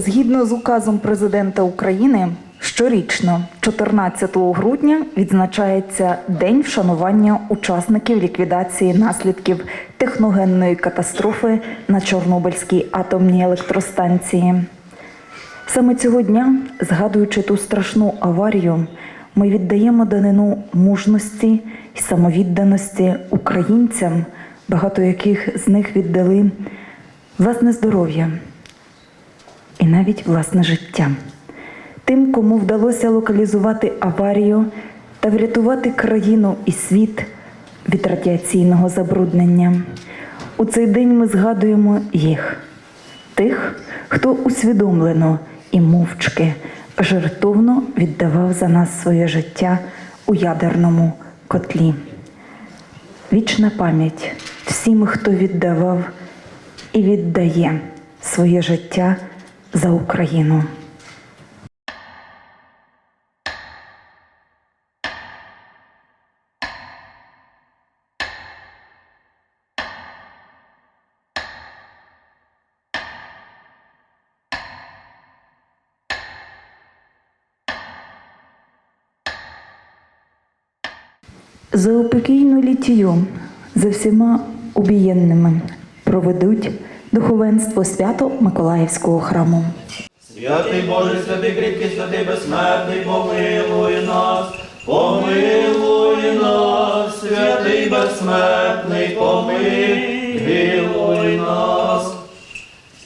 Згідно з указом президента України, щорічно, 14 грудня, відзначається День вшанування учасників ліквідації наслідків техногенної катастрофи на Чорнобильській атомній електростанції. Саме цього дня, згадуючи ту страшну аварію, ми віддаємо данину мужності і самовідданості українцям, багато яких з них віддали власне здоров'я і навіть власне життя. Тим, кому вдалося локалізувати аварію та врятувати країну і світ від радіаційного забруднення. У цей день ми згадуємо їх, тих, хто усвідомлено і мовчки жертовно віддавав за нас своє життя у ядерному котлі. Вічна пам'ять всім, хто віддавав і віддає своє життя за Україну. За упокійну літію за всіма убієнними проведуть духовенство свято Миколаївського храму. Святий Боже, святий кріпкий, святий безсмертний, помилуй нас, помилуй нас, святий безсмертний, помилуй нас.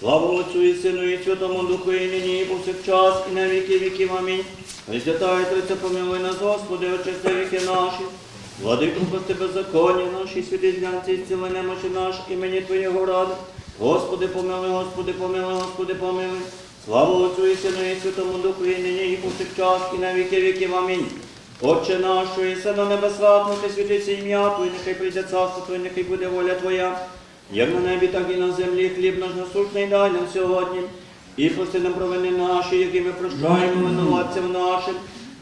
Слава Отцю і Сину, і Святому Духу, і нині, і повсякчас, і на віки віків. Амінь. Пресвятая Триця, помилуй нас, Господи, очисти віки наші. Владику, прости беззаконня наші, святі зглянці, зціли немочі наш, імені Твоєго ради. Господи, помилуй, Господи, помилуй, Господи, помилуй. Слава Отцю і Сину, і Святому Духу, і нині, і повсякчас, і на віки віків. Амінь. Отче наш, що єси на небесах, нехай святиться ім'я Твоє, нехай прийде царство Твоє, нехай буде воля Твоя. Як на небі, так і на землі, хліб наш насущний дай нам сьогодні. І прости нам провини наші, які ми прощаємо винуватцям нашим.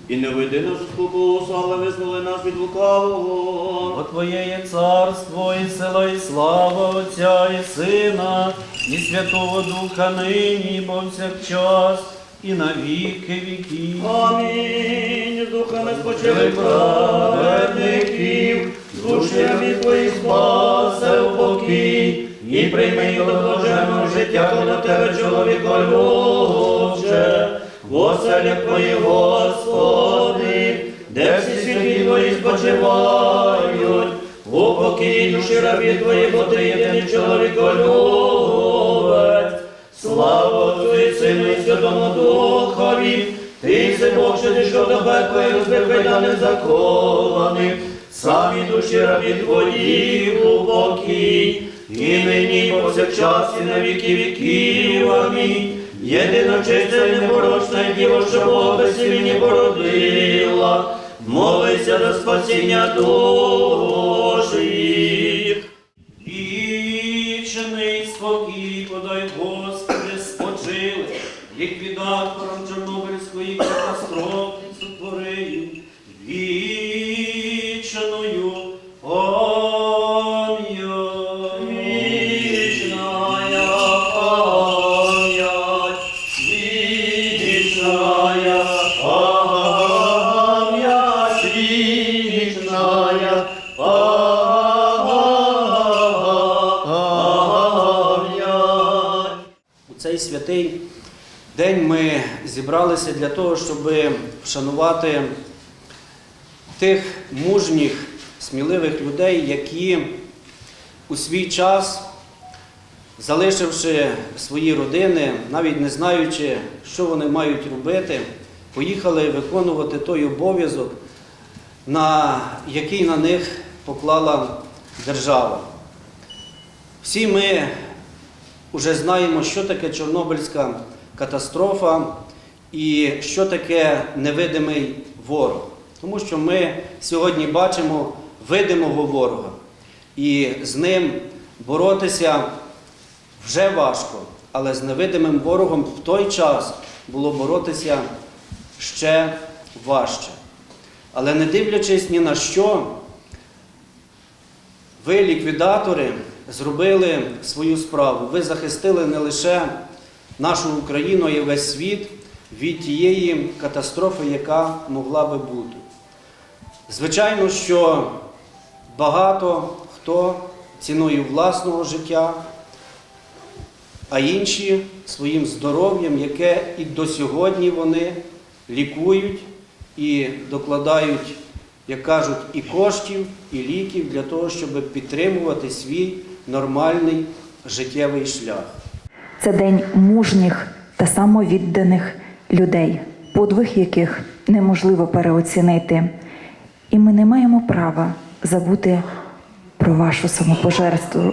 І не веди нас у спокусу, але визволи нас від лукавого. Бо Твоє є царство, і сила, і слава Отця, і Сина, і Святого Духа нині, і повсякчас, і на віки віків. Амінь. З духами спочили праведників, душами твоїх спасе в покій, і прийми до блаженного життя коло тебе, чоловіко любче, в оселях твої, Господи, де всі святі твої спочивають, у покій душі рабі твої, бо ти єдиний чоловіколюбець. Слава і Сину і Святому Духові, ти си Бог, що до пекла і розбив кайдани закованих, самі душі рабі твої у покій, і нині, і повсякчас, і на віки віків. Амінь. Непорочна і діва, що Бога без сім'ї породила, молися до спасіння Божих. Вічний спокій, подай Господи, спочили, ліквідатором Чорнобильської катастрофи день ми зібралися для того, щоб вшанувати тих мужніх, сміливих людей, які у свій час, залишивши свої родини, навіть не знаючи, що вони мають робити, поїхали виконувати той обов'язок, на який на них поклала держава. Всі ми вже знаємо, що таке Чорнобильська катастрофа і що таке невидимий ворог. Тому що ми сьогодні бачимо видимого ворога, і з ним боротися вже важко, але з невидимим ворогом в той час було боротися ще важче. Але не дивлячись ні на що, ви, ліквідатори, зробили свою справу. Ви захистили не лише нашу Україну і весь світ від тієї катастрофи, яка могла би бути. Звичайно, що багато хто ціною власного життя, а інші своїм здоров'ям, яке і до сьогодні вони лікують і докладають, як кажуть, і коштів, і ліків для того, щоб підтримувати свій нормальний життєвий шлях. Це день мужніх та самовідданих людей, подвиг яких неможливо переоцінити. І ми не маємо права забути про вашу самопожертву.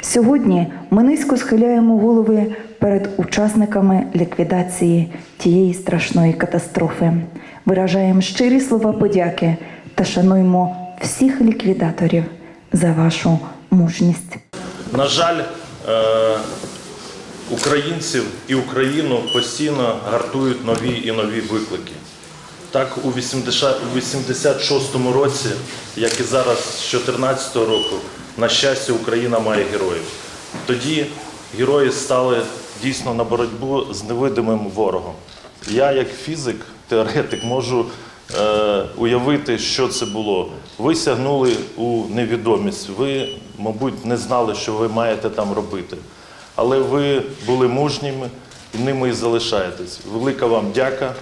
Сьогодні ми низько схиляємо голови перед учасниками ліквідації тієї страшної катастрофи. Виражаємо щирі слова подяки та шануємо всіх ліквідаторів за вашу мужність. На жаль, е, українців і Україну постійно гартують нові і нові виклики. Так, у 86-му році, як і зараз з 2014 року, на щастя, Україна має героїв. Тоді герої стали дійсно на боротьбу з невидимим ворогом. Я, як фізик, теоретик, можу е, уявити, що це було. Ви сягнули у невідомість. Ви, мабуть, не знали, що ви маєте там робити. Але ви були мужніми і ними і залишаєтесь. Велика вам дяка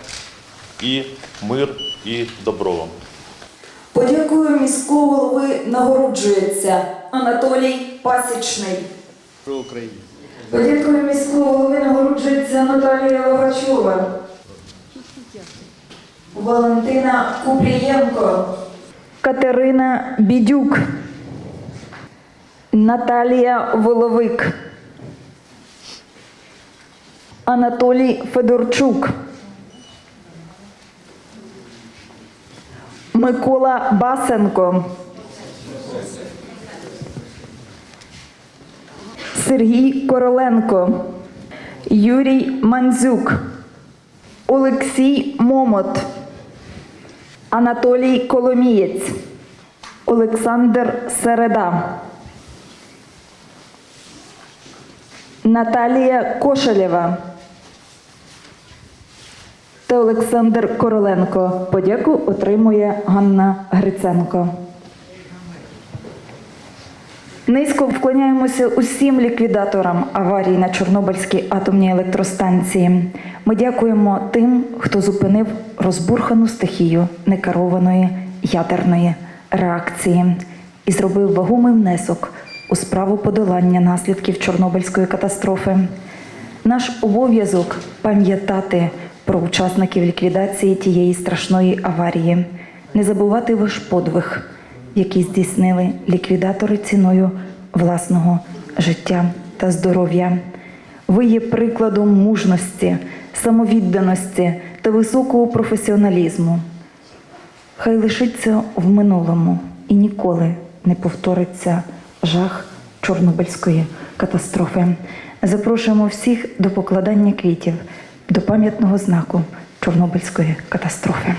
і мир, і добро вам. Подякую міського голови нагороджується Анатолій Пасічний. Про Україну. Подякую міського голови нагороджується Наталія Логачова. Валентина Куплієнко. Катерина Бідюк. Наталія Воловик. Анатолій Федорчук. Микола Басенко. Сергій Короленко, Юрій Мандзюк, Олексій Момот, Анатолій Коломієць, Олександр Середа, Наталія Кошелєва та Олександр Короленко. Подяку отримує Ганна Гриценко. Низько вклоняємося усім ліквідаторам аварії на Чорнобильській атомній електростанції. Ми дякуємо тим, хто зупинив розбурхану стихію некерованої ядерної реакції і зробив вагомий внесок у справу подолання наслідків Чорнобильської катастрофи. Наш обов'язок пам'ятати про учасників ліквідації тієї страшної аварії, не забувати ваш подвиг, який здійснили ліквідатори ціною власного життя та здоров'я. Ви є прикладом мужності, самовідданості та високого професіоналізму. Хай лишиться в минулому і ніколи не повториться жах Чорнобильської катастрофи. Запрошуємо всіх до покладання квітів до пам'ятного знаку Чорнобильської катастрофи.